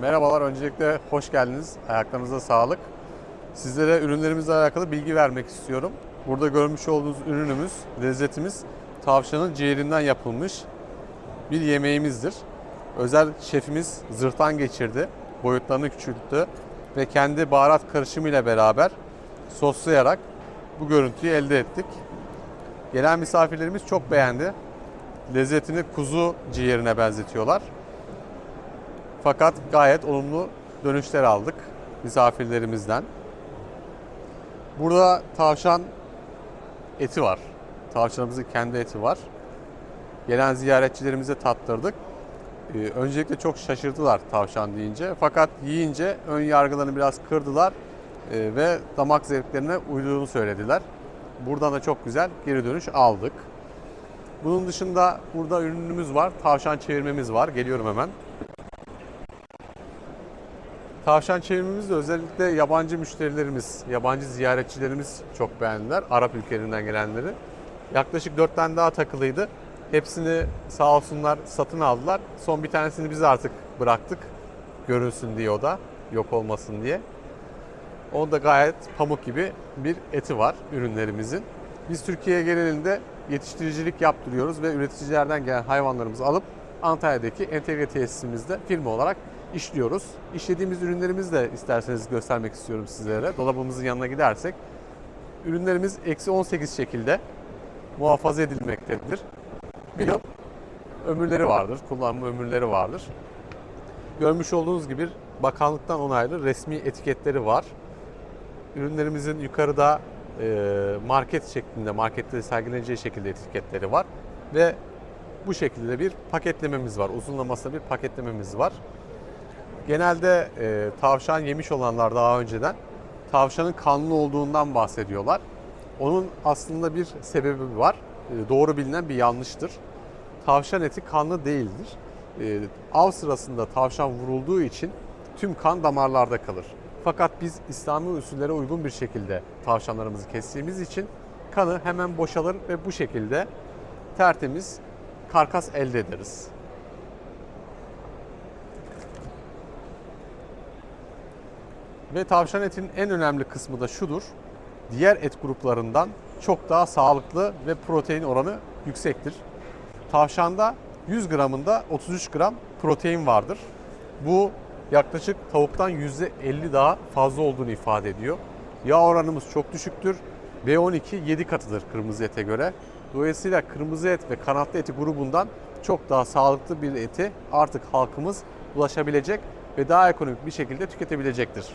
Merhabalar, öncelikle hoş geldiniz. Ayaklarınıza sağlık. Sizlere ürünlerimizle alakalı bilgi vermek istiyorum. Burada görmüş olduğunuz ürünümüz, lezzetimiz tavşanın ciğerinden yapılmış bir yemeğimizdir. Özel şefimiz zırhtan geçirdi, boyutlarını küçülttü ve kendi baharat karışımıyla beraber soslayarak bu görüntüyü elde ettik. Gelen misafirlerimiz çok beğendi. Lezzetini kuzu ciğerine benzetiyorlar. Fakat gayet olumlu dönüşler aldık misafirlerimizden. Burada tavşan eti var. Tavşanımızın kendi eti var. Gelen ziyaretçilerimize tattırdık. Ee, öncelikle çok şaşırdılar tavşan deyince. Fakat yiyince ön yargılarını biraz kırdılar ee, ve damak zevklerine uyduğunu söylediler. Buradan da çok güzel geri dönüş aldık. Bunun dışında burada ürünümüz var. Tavşan çevirmemiz var. Geliyorum hemen. Tavşan çevirmemizi özellikle yabancı müşterilerimiz, yabancı ziyaretçilerimiz çok beğendiler. Arap ülkelerinden gelenleri. Yaklaşık 4 tane daha takılıydı. Hepsini sağ olsunlar satın aldılar. Son bir tanesini biz artık bıraktık. Görünsün diye o da, yok olmasın diye. Onda gayet pamuk gibi bir eti var ürünlerimizin. Biz Türkiye genelinde yetiştiricilik yaptırıyoruz ve üreticilerden gelen hayvanlarımızı alıp Antalya'daki entegre tesisimizde firma olarak işliyoruz. İşlediğimiz ürünlerimizi de isterseniz göstermek istiyorum sizlere. Dolabımızın yanına gidersek ürünlerimiz eksi 18 şekilde muhafaza edilmektedir. Bir yıl ömürleri vardır, kullanma ömürleri vardır. Görmüş olduğunuz gibi bakanlıktan onaylı resmi etiketleri var. Ürünlerimizin yukarıda market şeklinde, markette sergileneceği şekilde etiketleri var. Ve bu şekilde bir paketlememiz var. Uzunlamasına bir paketlememiz var. Genelde e, tavşan yemiş olanlar daha önceden tavşanın kanlı olduğundan bahsediyorlar. Onun aslında bir sebebi var. E, doğru bilinen bir yanlıştır. Tavşan eti kanlı değildir. E, av sırasında tavşan vurulduğu için tüm kan damarlarda kalır. Fakat biz İslami usullere uygun bir şekilde tavşanlarımızı kestiğimiz için kanı hemen boşalır ve bu şekilde tertemiz karkas elde ederiz. Ve tavşan etinin en önemli kısmı da şudur. Diğer et gruplarından çok daha sağlıklı ve protein oranı yüksektir. Tavşanda 100 gramında 33 gram protein vardır. Bu yaklaşık tavuktan %50 daha fazla olduğunu ifade ediyor. Yağ oranımız çok düşüktür. B12 7 katıdır kırmızı ete göre. Dolayısıyla kırmızı et ve kanatlı eti grubundan çok daha sağlıklı bir eti artık halkımız ulaşabilecek ve daha ekonomik bir şekilde tüketebilecektir.